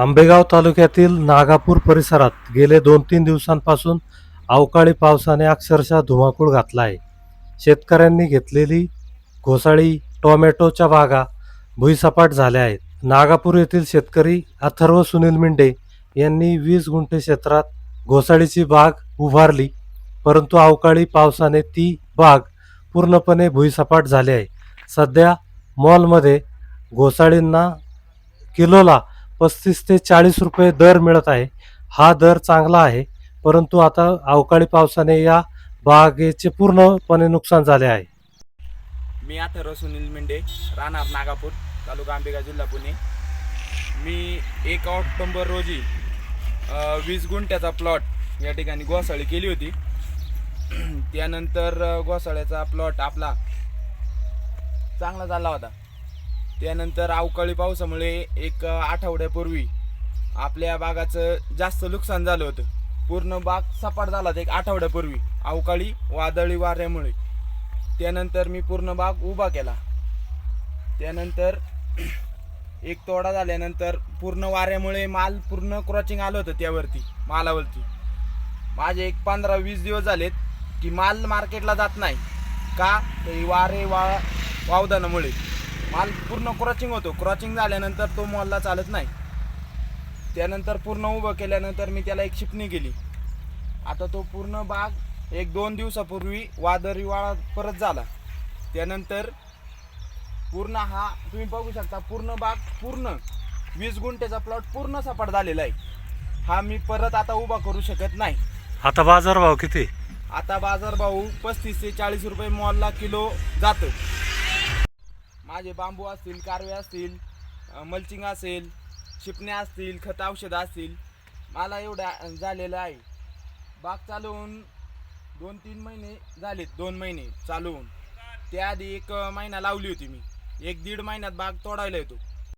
आंबेगाव तालुक्यातील नागापूर परिसरात गेले दोन तीन दिवसांपासून अवकाळी पावसाने अक्षरशः धुमाकूळ घातला आहे शेतकऱ्यांनी घेतलेली घोसाळी टोमॅटोच्या बागा भुईसपाट झाल्या आहेत. नागापूर येथील शेतकरी अथर्व सुनील मिंडे यांनी वीस गुंठे क्षेत्रात घोसाळीची बाग उभारली परंतु अवकाळी पावसाने ती बाग पूर्णपणे भुईसपाट झाली आहे. सध्या मॉलमध्ये घोसाळींना किलोला पस्तीस ते चाळीस रुपये दर मिळत आहे. हा दर चांगला आहे परंतु आता अवकाळी पावसाने या बागेचे पूर्णपणे नुकसान झाले आहे. मी अथर्व सुनील मेंढे राहणार नागापूर तालुका आंबेगाव जिल्हा पुणे. मी एक ऑक्टोंबर रोजी वीस गुंठ्याचा प्लॉट या ठिकाणी गोसाळी केली होती. त्यानंतर गोसाळ्याचा प्लॉट आपला चांगला झाला होता. त्यानंतर अवकाळी पावसामुळे एक आठवड्यापूर्वी आपल्या बागाचं जास्त नुकसान झालं होतं. पूर्ण बाग सपाट झाला होता एक आठवड्यापूर्वी अवकाळी वादळी वाऱ्यामुळे. त्यानंतर मी पूर्ण बाग उभा केला. त्यानंतर एक तोडा झाल्यानंतर पूर्ण वाऱ्यामुळे माल पूर्ण क्रॉचिंग आलं होतं त्यावरती मालावरती. माझे एक पंधरा वीस दिवस झालेत की माल मार्केटला जात नाही. का? तर वारे वा वावदानामुळे. माल पूर्ण क्रॉचिंग होतो. क्रॉचिंग झाल्यानंतर तो मॉलला चालत नाही. त्यानंतर पूर्ण उभं केल्यानंतर मी त्याला एक शिपणी केली आता तो पूर्ण बाग एक दोन दिवसापूर्वी वादळी वाळा परत झाला. त्यानंतर पूर्ण हा तुम्ही बघू शकता पूर्ण बाग पूर्ण वीस गुंठ्याचा प्लॉट पूर्ण सपाट झालेला आहे. हा मी परत आता उभा करू शकत नाही. आता बाजारभाव किती? आता बाजार भाऊ पस्तीस ते चाळीस रुपये मॉलला किलो जातं. माझे बांबू असतील कारवे असतील मल्चिंग असेल शिपण्या असतील खत औषधं असतील मला एवढं झालेलं आहे. बाग चालवून दोन तीन महिने झालेत दोन महिने चालवून. त्याआधी एक महिना लावली होती मी. एक दीड महिन्यात बाग तोडायला येतो.